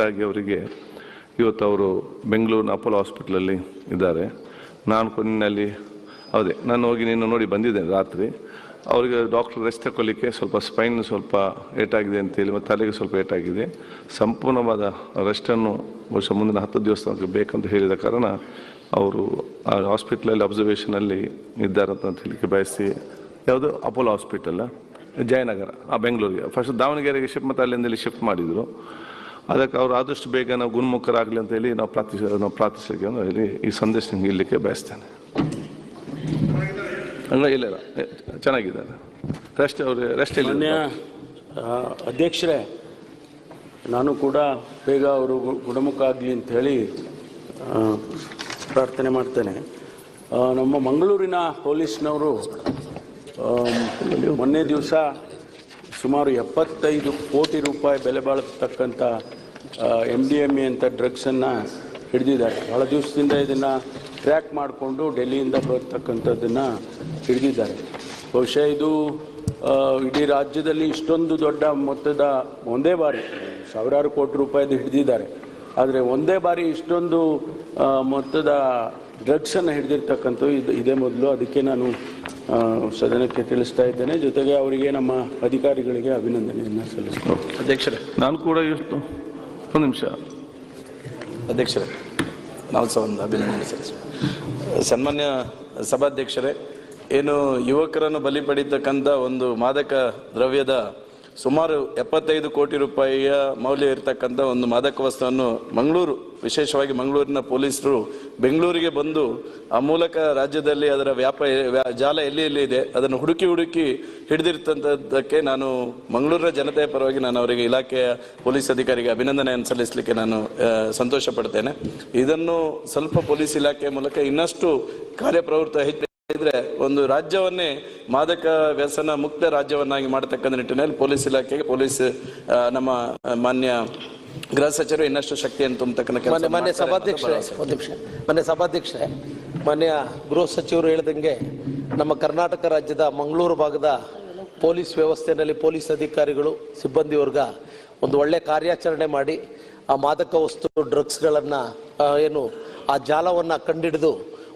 ಆಗಿ ಅವರಿಗೆ ಇವತ್ತು ಅವರು ಬೆಂಗಳೂರಿನ ಅಪೋಲೋ ಹಾಸ್ಪಿಟ್ಲಲ್ಲಿ ಇದ್ದಾರೆ. ನಾನು ಕೊನೆಯಲ್ಲಿ, ಹೌದೇ, ನಾನು ಹೋಗಿ ನೀನು ನೋಡಿ ಬಂದಿದ್ದೇನೆ ರಾತ್ರಿ. ಅವರಿಗೆ ಡಾಕ್ಟರ್ ರೆಸ್ಟ್ ತಗೊಳ್ಳಿಕ್ಕೆ ಸ್ವಲ್ಪ ಸ್ಪೈನ್ ಸ್ವಲ್ಪ ಏಟಾಗಿದೆ ಅಂತೇಳಿ ಮತ್ತು ತಲೆಗೆ ಸ್ವಲ್ಪ ಏಟಾಗಿದೆ. ಸಂಪೂರ್ಣವಾದ ರೆಸ್ಟನ್ನು ಬಹುಶಃ ಮುಂದಿನ ಹತ್ತು ದಿವಸ ಬೇಕಂತ ಹೇಳಿದ ಕಾರಣ ಅವರು ಆ ಹಾಸ್ಪಿಟ್ಲಲ್ಲಿ ಅಬ್ಸರ್ವೇಷನಲ್ಲಿ ಇದ್ದಾರೆ ಅಂತ ಹೇಳಲಿಕ್ಕೆ ಬಯಸಿ, ಯಾವುದು? ಅಪೋಲೋ ಹಾಸ್ಪಿಟಲ್, ಜಯನಗರ, ಆ ಬೆಂಗಳೂರಿಗೆ. ಫಸ್ಟ್ ದಾವಣಗೆರೆಗೆ ಶಿಫ್ಟ್ ಮತ್ತು ಅಲ್ಲಿಂದಲ್ಲಿ ಶಿಫ್ಟ್ ಮಾಡಿದರು. ಅದಕ್ಕೆ ಅವರು ಆದಷ್ಟು ಬೇಗ ನಾವು ಗುಣಮುಖರಾಗಲಿ ಅಂತ ಹೇಳಿ ನಾವು ಪ್ರಾರ್ಥಿಸ, ನಾವು ಪ್ರಾರ್ಥಿಸಲಿಕ್ಕೆ ಅಂತ ಹೇಳಿ ಈ ಸಂದೇಶ ನಿಮ್ಗೆ ಇಲ್ಲಿಕ್ಕೆ ಬಯಸ್ತೇನೆ. ಅಲ್ಲ ಇಲ್ಲ ಚೆನ್ನಾಗಿದ್ದಾರೆ. ರೆಸ್ಟ್ ಅವರು ರೆಸ್ಟ್ ಇಲ್ಲ ಅಧ್ಯಕ್ಷರೇ, ನಾನು ಕೂಡ ಬೇಗ ಅವರು ಗುಣಮುಖ ಆಗಲಿ ಅಂತ ಹೇಳಿ ಪ್ರಾರ್ಥನೆ ಮಾಡ್ತೇನೆ. ನಮ್ಮ ಮಂಗಳೂರಿನ ಪೊಲೀಸ್ನವರು ಮೊನ್ನೆ ದಿವಸ ಸುಮಾರು ಎಪ್ಪತ್ತೈದು ಕೋಟಿ ರೂಪಾಯಿ ಬೆಲೆ ಬಾಳತಕ್ಕಂಥ ಎಂ ಡಿ ಎಂ ಎ ಅಂತ ಡ್ರಗ್ಸನ್ನು ಹಿಡಿದಿದ್ದಾರೆ. ಬಹಳ ದಿವಸದಿಂದ ಇದನ್ನು ಟ್ರ್ಯಾಕ್ ಮಾಡಿಕೊಂಡು ಡೆಲ್ಲಿಯಿಂದ ಬರ್ತಕ್ಕಂಥದ್ದನ್ನು ಹಿಡಿದಿದ್ದಾರೆ. ಬಹುಶಃ ಇದು ಇಡೀ ರಾಜ್ಯದಲ್ಲಿ ಇಷ್ಟೊಂದು ದೊಡ್ಡ ಮೊತ್ತದ ಒಂದೇ ಬಾರಿ, ಸಾವಿರಾರು ಕೋಟಿ ರೂಪಾಯಿದು ಹಿಡಿದಿದ್ದಾರೆ. ಆದರೆ ಒಂದೇ ಬಾರಿ ಇಷ್ಟೊಂದು ಮೊತ್ತದ ಡ್ರಗ್ಸನ್ನು ಹಿಡಿದಿರ್ತಕ್ಕಂಥ ಇದು, ಇದೇ ಮೊದಲು. ಅದಕ್ಕೆ ನಾನು ಸದನಕ್ಕೆ ತಿಳಿಸ್ತಾ ಇದ್ದೇನೆ. ಜೊತೆಗೆ ಅವರಿಗೆ ನಮ್ಮ ಅಧಿಕಾರಿಗಳಿಗೆ ಅಭಿನಂದನೆಯನ್ನು ಸಲ್ಲಿಸ್ತೇನೆ. ಅಧ್ಯಕ್ಷರೇ, ನಾನು ಕೂಡ ಇವತ್ತು ಒಂದು ನಿಮಿಷ. ಅಧ್ಯಕ್ಷರೇ ನಾವು ಸಹ ಒಂದು ಅಭಿನಂದನೆ ಸನ್ಮಾನ್ಯ ಸಭಾಧ್ಯಕ್ಷರೇ, ಏನು ಯುವಕರನ್ನು ಬಲಿ ಪಡೀತಕ್ಕಂಥ ಒಂದು ಮಾದಕ ದ್ರವ್ಯದ ಸುಮಾರು ಎಪ್ಪತ್ತೈದು ಕೋಟಿ ರೂಪಾಯಿಯ ಮೌಲ್ಯ ಇರತಕ್ಕಂಥ ಒಂದು ಮಾದಕ ವಸ್ತುವನ್ನು ಮಂಗಳೂರು, ವಿಶೇಷವಾಗಿ ಮಂಗಳೂರಿನ ಪೊಲೀಸರು ಬೆಂಗಳೂರಿಗೆ ಬಂದು ಆ ಮೂಲಕ ರಾಜ್ಯದಲ್ಲಿ ಅದರ ವ್ಯಾಪ ಜಾಲ ಎಲ್ಲಿ ಎಲ್ಲಿ ಇದೆ, ಅದನ್ನು ಹುಡುಕಿ ಹುಡುಕಿ ಹಿಡಿದಿರ್ತಂಥದ್ದಕ್ಕೆ ನಾನು ಮಂಗಳೂರಿನ ಜನತೆಯ ಪರವಾಗಿ ನಾನು ಅವರಿಗೆ ಇಲಾಖೆಯ ಪೊಲೀಸ್ ಅಧಿಕಾರಿಗೆ ಅಭಿನಂದನೆಯನ್ನು ಸಲ್ಲಿಸಲಿಕ್ಕೆ ನಾನು ಸಂತೋಷ ಪಡ್ತೇನೆ ಇದನ್ನು ಸ್ವಲ್ಪ ಪೊಲೀಸ್ ಇಲಾಖೆಯ ಮೂಲಕ ಇನ್ನಷ್ಟು ಕಾರ್ಯಪ್ರವೃತ್ತ ಹೆಚ್ಚು ಇದ್ರೆ ಒಂದು ರಾಜ್ಯವನ್ನೇ ಮಾದಕ ವ್ಯಸನ ಮುಕ್ತ ರಾಜ್ಯವನ್ನಾಗಿ ಮಾಡತಕ್ಕಂಥ ನಿಟ್ಟಿನಲ್ಲಿ ಪೊಲೀಸ್ ಇಲಾಖೆಗೆ ಪೊಲೀಸ್ ನಮ್ಮ ಮಾನ್ಯ ಗೃಹ ಸಚಿವರು ಇನ್ನಷ್ಟು ಶಕ್ತಿಯನ್ನು ತುಂಬತಕ್ಕಂಥ ಮಾನ್ಯ ಸಭಾಧ್ಯಕ್ಷರೇ ಭರವಸೆ. ಒಂದು ನಿಮಿಷ ಮಾನ್ಯ ಸಭಾಧ್ಯಕ್ಷರೇ ಮಾನ್ಯ ಗೃಹ ಸಚಿವರು ಹೇಳಿದಂಗೆ ನಮ್ಮ ಕರ್ನಾಟಕ ರಾಜ್ಯದ ಮಂಗಳೂರು ಭಾಗದ ಪೊಲೀಸ್ ವ್ಯವಸ್ಥೆಯಲ್ಲಿ ಪೊಲೀಸ್ ಅಧಿಕಾರಿಗಳು ಸಿಬ್ಬಂದಿ ವರ್ಗ ಒಂದು ಒಳ್ಳೆ ಕಾರ್ಯಾಚರಣೆ ಮಾಡಿ ಆ ಮಾದಕ ವಸ್ತು ಡ್ರಗ್ಸ್ಗಳನ್ನು ಏನು ಆ ಜಾಲವನ್ನು ಕಂಡಿಡಿದು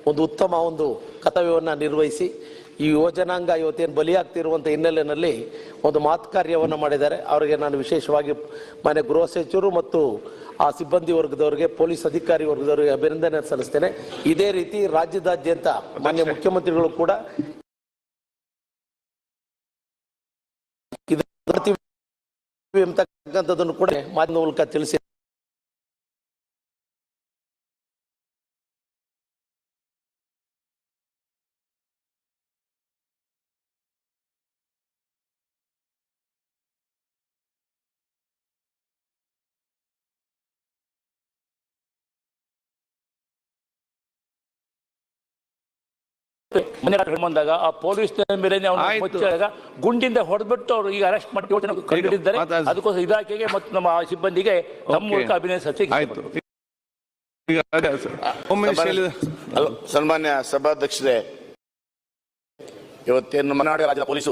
ಒಂದು ಉತ್ತಮ ಒಂದು ಕರ್ತವ್ಯವನ್ನು ನಿರ್ವಹಿಸಿ ಈ ಯುವಜನಾಂಗ ಇವತ್ತೇನು ಬಲಿಯಾಗ್ತಿರುವಂಥ ಹಿನ್ನೆಲೆಯಲ್ಲಿ ಒಂದು ಮಾತು ಕಾರ್ಯವನ್ನು ಮಾಡಿದ್ದಾರೆ. ಅವರಿಗೆ ನಾನು ವಿಶೇಷವಾಗಿ ಮನೆ ಗೃಹ ಸಚಿವರು ಮತ್ತು ಆ ಸಿಬ್ಬಂದಿ ವರ್ಗದವರಿಗೆ ಪೊಲೀಸ್ ಅಧಿಕಾರಿ ವರ್ಗದವರಿಗೆ ಅಭಿನಂದನೆ ಸಲ್ಲಿಸ್ತೇನೆ. ಇದೇ ರೀತಿ ರಾಜ್ಯದಾದ್ಯಂತ ಮಾನ್ಯ ಮುಖ್ಯಮಂತ್ರಿಗಳು ಕೂಡ ಕೂಡ ಮಾಧ್ಯಮ ಮೂಲಕ ತಿಳಿಸಿ ಮನೆ ಬಂದಾಗ ಆ ಪೊಲೀಸ್ ಮೇಲೆ. ಮುಚ್ಚಿದಾಗ ಗುಂಡಿಂದ ಹೊಡೆದ್ಬಿಟ್ಟು ಅವರು ಈಗ ಅರೆಸ್ಟ್ ಮಾಡಿ ಅದಕ್ಕೋಸ್ಕರ ಇಲಾಖೆಗೆ ಮತ್ತು ನಮ್ಮ ಸಿಬ್ಬಂದಿಗೆ ತಮ್ಮ. ಮೂಲಕ ಸಲ್ಲಿಸಿ. ಅಲ್ಲ, ಸನ್ಮಾನ್ಯ ಸಭಾಧ್ಯಕ್ಷರೇ. ಇವತ್ತೇನು ಮಲೆನಾಡು ರಾಜ್ಯದ ಪೊಲೀಸ್.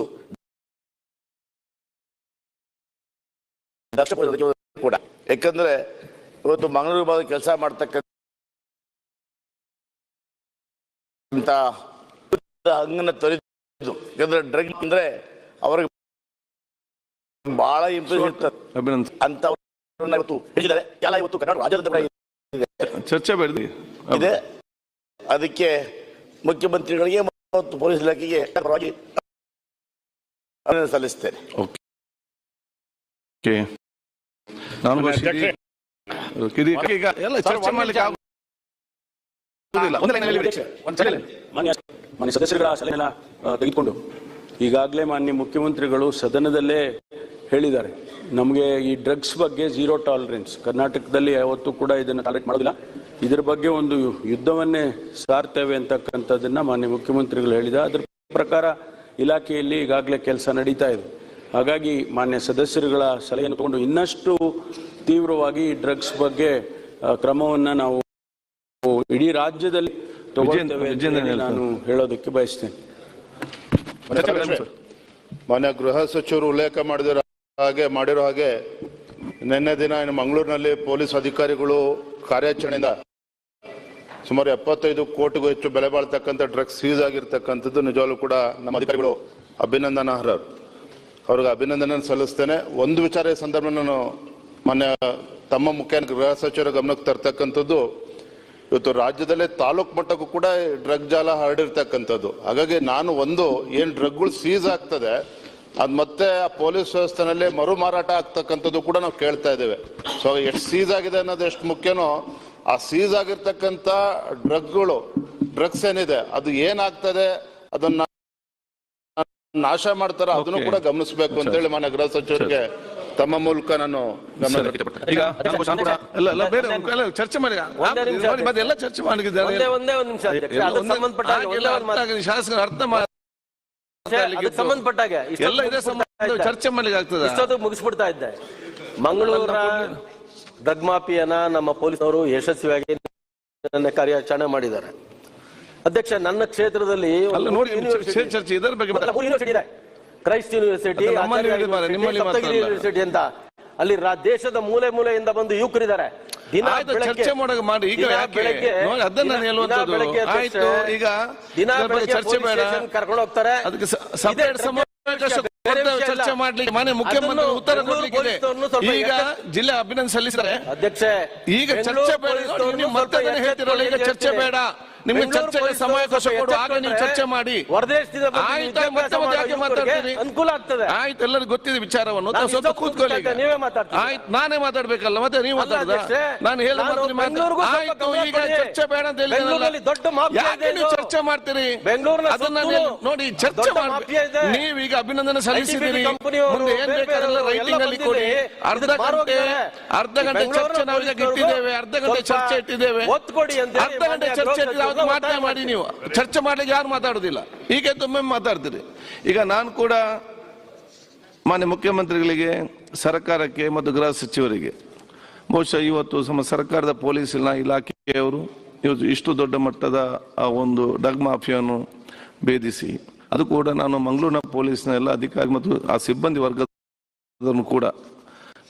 ಕೂಡ. ಯಾಕಂದ್ರೆ ಇವತ್ತು ಮಂಗಳೂರು ಭಾಗದ ಕೆಲಸ ಮಾಡ್ತಕ್ಕಂಥ ಹಂಗನ್ನ ತೊರೆದು. ಯಾಕಂದ್ರೆ ಡ್ರಗ್ ಅಂದ್ರೆ ಅವ್ರಿಗೆ ಬಹಳ ಇಂಪ್ರೆಸ್ ಅಭಿನಂದ ಅಂತ ಎಲ್ಲ ಇವತ್ತು ಕರ್ನಾಟಕ ರಾಜ್ಯದ ಚರ್ಚೆ ಬೇಡ ಇದೆ. ಅದಕ್ಕೆ ಮುಖ್ಯಮಂತ್ರಿಗಳಿಗೆ ಮತ್ತು ಪೊಲೀಸ್ ಇಲಾಖೆಗೆ ಸಲ್ಲಿಸ್ತೇನೆ. ಓಕೆ. ನಾನು ಈಗ ಎಲ್ಲ ಚರ್ಚೆ ಮಾಡ್ಲಿಕ್ಕೆ ಆಗುದಿಲ್ಲ ಒಂದೇ ಲೈನ್ ಅಲ್ಲಿ ಬಿಡಿ. ಮಾನ್ಯ ಮಾನ್ಯ ಸದಸ್ಯರುಗಳ ಸಲಹೆನ ತೆಗೆದುಕೊಂಡು. ಈಗಾಗಲೇ ಮಾನ್ಯ ಮುಖ್ಯಮಂತ್ರಿಗಳು ಸದನದಲ್ಲೇ ಹೇಳಿದ್ದಾರೆ. ನಮಗೆ ಈ ಡ್ರಗ್ಸ್ ಬಗ್ಗೆ ಜೀರೋ ಟಾಲರೆನ್ಸ್. ಕರ್ನಾಟಕದಲ್ಲಿ ಯಾವತ್ತೂ ಕೂಡ ಇದನ್ನು ಟಾಲರೇಟ್ ಮಾಡೋದಿಲ್ಲ. ಇದರ ಬಗ್ಗೆ ಒಂದು ಯುದ್ಧವನ್ನೇ ಸಾರ್ತೇವೆ ಅಂತಕ್ಕಂಥದ್ದನ್ನು ಮಾನ್ಯ ಮುಖ್ಯಮಂತ್ರಿಗಳು ಹೇಳಿದ ಅದರ ಪ್ರಕಾರ ಇಲಾಖೆಯಲ್ಲಿ ಈಗಾಗಲೇ ಕೆಲಸ ನಡೀತಾ ಇದೆ. ಹಾಗಾಗಿ ಮಾನ್ಯ ಸದಸ್ಯರುಗಳ ಸಲಹೆಯನ್ನು ತಗೊಂಡು ಇನ್ನಷ್ಟು ತೀವ್ರವಾಗಿ ಈ ಡ್ರಗ್ಸ್ ಬಗ್ಗೆ ಕ್ರಮವನ್ನ ನಾವು ಇಡೀ ರಾಜ್ಯದಲ್ಲಿ ನಾನು ಹೇಳೋದಕ್ಕೆ ಬಯಸ್ತೇನೆ. ಮಾನ್ಯ ಗೃಹ ಸಚಿವರು ಉಲ್ಲೇಖ ಮಾಡಿದಿರೋ ಹಾಗೆ ಮಾಡಿರೋ ಹಾಗೆ ನಿನ್ನೆ ದಿನ ಇನ್ನು ಮಂಗಳೂರಿನಲ್ಲಿ ಪೊಲೀಸ್ ಅಧಿಕಾರಿಗಳು ಕಾರ್ಯಾಚರಣೆಯಿಂದ ಸುಮಾರು ಎಪ್ಪತ್ತೈದು ಕೋಟಿಗೂ ಹೆಚ್ಚು ಬೆಲೆ ಬಾಳ್ತಕ್ಕಂಥ ಡ್ರಗ್ಸ್ ಸೀಸ್ ಆಗಿರ್ತಕ್ಕಂಥದ್ದು ನಿಜವಾಗ್ಲೂ ಕೂಡ ನಮ್ಮ ಅಧಿಕಾರಿಗಳು ಅಭಿನಂದನಾರ್ಹರು. ಅವ್ರಿಗೆ ಅಭಿನಂದನೆ ಸಲ್ಲಿಸ್ತೇನೆ. ಒಂದು ವಿಚಾರ ಈ ಸಂದರ್ಭ ನಾನು ಮಾನ್ಯ ತಮ್ಮ ಮುಖ್ಯ ಗೃಹ ಸಚಿವರ ಗಮನಕ್ಕೆ ತರ್ತಕ್ಕಂಥದ್ದು ಇವತ್ತು ರಾಜ್ಯದಲ್ಲೇ ತಾಲೂಕು ಮಟ್ಟಕ್ಕೂ ಕೂಡ ಡ್ರಗ್ ಜಾಲ ಹರಡಿರ್ತಕ್ಕಂಥದ್ದು. ಹಾಗಾಗಿ ನಾನು ಒಂದು ಏನು ಡ್ರಗ್ಗಳು ಸೀಸ್ ಆಗ್ತದೆ ಅದು ಮತ್ತೆ ಆ ಪೊಲೀಸ್ ವ್ಯವಸ್ಥೆನಲ್ಲಿ ಮರು ಮಾರಾಟ ಆಗ್ತಕ್ಕಂಥದ್ದು ಕೂಡ ನಾವು ಕೇಳ್ತಾ ಇದ್ದೇವೆ. ಸೊ ಎಷ್ಟು ಸೀಸ್ ಆಗಿದೆ ಅನ್ನೋದು ಎಷ್ಟು ಮುಖ್ಯನೋ ಆ ಸೀಸ್ ಆಗಿರ್ತಕ್ಕಂಥ ಡ್ರಗ್ಗಳು ಡ್ರಗ್ಸ್ ಏನಿದೆ ಅದು ಏನಾಗ್ತದೆ ಅದನ್ನ ನಾಶ ಮಾಡ್ತಾರ ಅದನ್ನು ಕೂಡ ಗಮನಿಸಬೇಕು ಅಂತೇಳಿ ಮಾನ್ಯ ಗೃಹ ಸಚಿವರಿಗೆ ತಮ್ಮ ಮೂಲಕ ನಾನು ಈಗ ಚರ್ಚೆ ಮಾಡಿ. ಒಂದೇ ನಿಮಿಷ ಎಲ್ಲ ಚರ್ಚೆ ಮಾಡಿದ್ದಾರೆ. ಒಂದೇ ಒಂದೇ ಒಂದು ನಿಮಿಷ ಅಧ್ಯಕ್ಷ ಎಲ್ಲ ಅದಕ್ಕೆ ಸಂಬಂಧಪಟ್ಟ ಹಾಗೆ ಹಾಗೆಲ್ಲ ಅರ್ಥ ಒಂದು ಮಾತು. ಆಗಲಿ, ಶಾಸಕರು ಅರ್ಥ ಮಾಡಿ ಸಂಬಂಧಪಟ್ಟ ಹಾಗೆ. ಇಷ್ಟೊತ್ತು ಎಲ್ಲ ಇದೇ ಸಂಬಂಧ ಮುಗಿಸ್ಬಿಡ್ತಾ ಇದ್ದೆ. ಚರ್ಚೆ ಮಾಡ್ಲಿಕ್ಕೆ ಆಗ್ತದ? ಮುಗಿಸ್ಬಿಡ್ತಾ ಇದ್ದೆ. ಮಂಗಳೂರ ಡ್ರಗ್ ಮಾಫಿಯನ್ನ ನಮ್ಮ ಅವರು ಯಶಸ್ವಿಯಾಗಿ ನನ್ನ ಕಾರ್ಯಾಚರಣೆ ಮಾಡಿದ್ದಾರೆ. ಅಧ್ಯಕ್ಷ ನನ್ನ ಕ್ಷೇತ್ರದಲ್ಲಿ ನೋಡಿ ಚರ್ಚೆ ಇದರ ಬಗ್ಗೆ ಕ್ರೈಸ್ಟ್ ಯೂನಿವರ್ಸಿಟಿ ಯೂನಿವರ್ಸಿಟಿ, ಅಂತ. ಅಲ್ಲಿ ದೇಶದ ಮೂಲೆ ಮೂಲೆಯಿಂದ ಬಂದು ಯುವಕರಿದ್ದಾರೆ. ದಿನ ಚರ್ಚೆ ಮಾಡೋ ಮಾಡಿ. ಈಗ ಯಾಕೆ? ಬೆಳಗ್ಗೆ ಅದನ್ನ ನಾನು ಬೆಳಗ್ಗೆ ಆಯ್ತು, ಈಗ ದಿನ ಚರ್ಚೆ ಬೇಡ. ಕರ್ಕೊಂಡು ಹೋಗ್ತಾರೆ. ಅದಕ್ಕೆ ಸ- ಇದೇ ಸಮಾವೇಶ ವಿಷಯ, ಬೇರೆ ಕೊಡ್ತೇವೆ ವಿಷಯ ಚರ್ಚೆ. ಮಾಡ್ಲಿಕ್ಕೆ ಮಾನ್ಯ ಮುಖ್ಯಮಂತ್ರಿ ಉತ್ತರ ಕೊಡ್ಲಿಕ್ಕಿದೆ. ಈಗ ಜಿಲ್ಲೆ ಅಭಿನಂದನೆ ಸಲ್ಲಿಸಿದ್ದಾರೆ ಅಧ್ಯಕ್ಷ ಈಗ ಚರ್ಚೆ ಬೇಡ. ಮತ್ತೆ ಹೇಳ್ತಿರಲ್ಲ. ಈಗ ಚರ್ಚೆ ಬೇಡ. ನಿಮ್ಗೆ ಚರ್ಚೆ ಚರ್ಚೆಗೆ ಸಮಯಾವಕಾಶ ಸ್ವಲ್ಪ ಕೊಡು ಆಗ ನೀವು ಚರ್ಚೆ ಮಾಡಿ. ಅನುಕೂಲ ಆಗ್ತದೆ. ಆಯ್ತು ಎಲ್ಲರಿಗೂ ಗೊತ್ತಿದೆ ವಿಚಾರವನ್ನು. ಸ್ವಲ್ಪ ಕೂತ್ಕೊಳ್ಳಿ ನೀವೇ? ಆಯ್ತು ನಾನೇ ಮಾತಾಡ್ಬೇಕಲ್ಲ ಮತ್ತೆ ನೀವು ಅಲ್ಲ ನಾನು ಹೇಳ ನೀವು ಆಯ್ತು ಈಗ ಚರ್ಚೆ ಬೇಡ ಅಂತ ಬೆಂಗಳೂರಲ್ಲಿ ದೊಡ್ಡ ಯಾಕೆ ನೀವು ಚರ್ಚೆ ಮಾಡ್ತೀರಿ? ಬೆಂಗಳೂರಿನ ಅದನ್ನ ನೋಡಿ ಚರ್ಚೆ ಮಾಡ್ಬೇಕು ಮಾಡಿ ಈಗ. ನೀವೀಗ ಅಭಿನಂದನೆ ಸಲ್ಲಿಸಿದ್ದೀರಿ. ಮುಂದೆ ಏನ್ ಬೇಕಾದ್ರೆಲ್ಲ ರೈಟಿಂಗ್ ಅಲ್ಲಿ ಕೊಡಿ. ಅರ್ಧ ಗಂಟೆ. ಅರ್ಧ ಗಂಟೆ ಚರ್ಚೆ ನಾವೀಗ ಇಟ್ಟಿದ್ದೇವೆ. ಅರ್ಧ ಗಂಟೆ ಚರ್ಚೆ ಇಟ್ಟಿದ್ದೇವೆ. ಅರ್ಧ ಗಂಟೆ ಚರ್ಚೆ ಗೃಹ ಇಟ್ಟಿದ್ದು ಅವತ್ತು ಸಚಿವರು ಮಾತೇ ಮಾಡಿ ನೀವು. ಚರ್ಚೆ ಮಾಡ್ಲಿಕ್ಕೆ ಯಾರು ಮಾತಾಡುದಿಲ್ಲ. ಈಗ ಒಮ್ಮೆ ಮಾತಾಡ್ತೀರಿ. ಈಗ ನಾನು ಕೂಡ ಮಾನ್ಯ ಮುಖ್ಯಮಂತ್ರಿಗಳಿಗೆ, ಸರ್ಕಾರಕ್ಕೆ ಮತ್ತು ಗೃಹ ಸಚಿವರಿಗೆ, ಬಹುಶಃ ಇವತ್ತು ಸಮ ಸರ್ಕಾರದ ಪೊಲೀಸ್ ಇಲಾಖೆಯವರು ಇವತ್ತು ಇಷ್ಟು ದೊಡ್ಡ ಮಟ್ಟದ ಆ ಒಂದು ಡಗ್ ಮಾಫಿಯನ್ನು ಭೇದಿಸಿ, ಅದು ಕೂಡ ನಾನು ಮಂಗಳೂರಿನ ಪೊಲೀಸ್ನ ಎಲ್ಲ ಅಧಿಕಾರಿ ಮತ್ತು ಆ ಸಿಬ್ಬಂದಿ ವರ್ಗದನ್ನು ಕೂಡ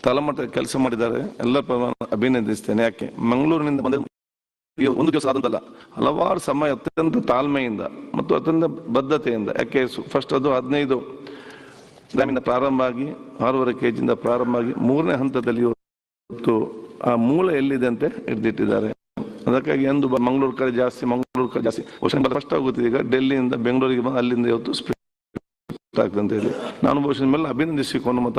ತಳಮಟ್ಟದ ಕೆಲಸ ಮಾಡಿದ್ದಾರೆ. ಎಲ್ಲ ಅಭಿನಂದಿಸ್ತೇನೆ. ಯಾಕೆ? ಮಂಗಳೂರಿನಿಂದ ಬಂದ ಒಂದು ದಿವಸ ಆದಂತಲ್ಲ, ಹಲವಾರು ಸಮಯ ಅತ್ಯಂತ ತಾಳ್ಮೆಯಿಂದ ಮತ್ತು ಅತ್ಯಂತ ಬದ್ಧತೆಯಿಂದ ಯಾಕೆ ಫಸ್ಟ್ ಅದು ಹದಿನೈದು ಗ್ರಾಮಿಂದ ಪ್ರಾರಂಭ ಆಗಿ ಆರೂವರೆ ಕೆ ಜಿಯಿಂದ ಪ್ರಾರಂಭ ಆಗಿ ಮೂರನೇ ಹಂತದಲ್ಲಿ ಇವತ್ತು ಆ ಮೂಲ ಎಲ್ಲಿದೆ ಅಂತ ಹಿಡಿದಿಟ್ಟಿದ್ದಾರೆ. ಅದಕ್ಕಾಗಿ ಎಂದು ಮಂಗಳೂರು ಕಡೆ ಜಾಸ್ತಿ, ಮಂಗಳೂರು ಕಡೆ ಜಾಸ್ತಿ ಫಸ್ಟ್ ಆಗುತ್ತೆ ಈಗ ಡೆಲ್ಲಿಯಿಂದ ಬೆಂಗಳೂರಿಗೆ ಬಂದು ಅಲ್ಲಿಂದ ಇವತ್ತು ಆಗ್ತದೆ ಅಂತ ಹೇಳಿ, ನಾನು ಬಹುಶಃ ಮೇಲೆ ಅಭಿನಂದಿಸಿಕೊಂಡು ಮತ್ತು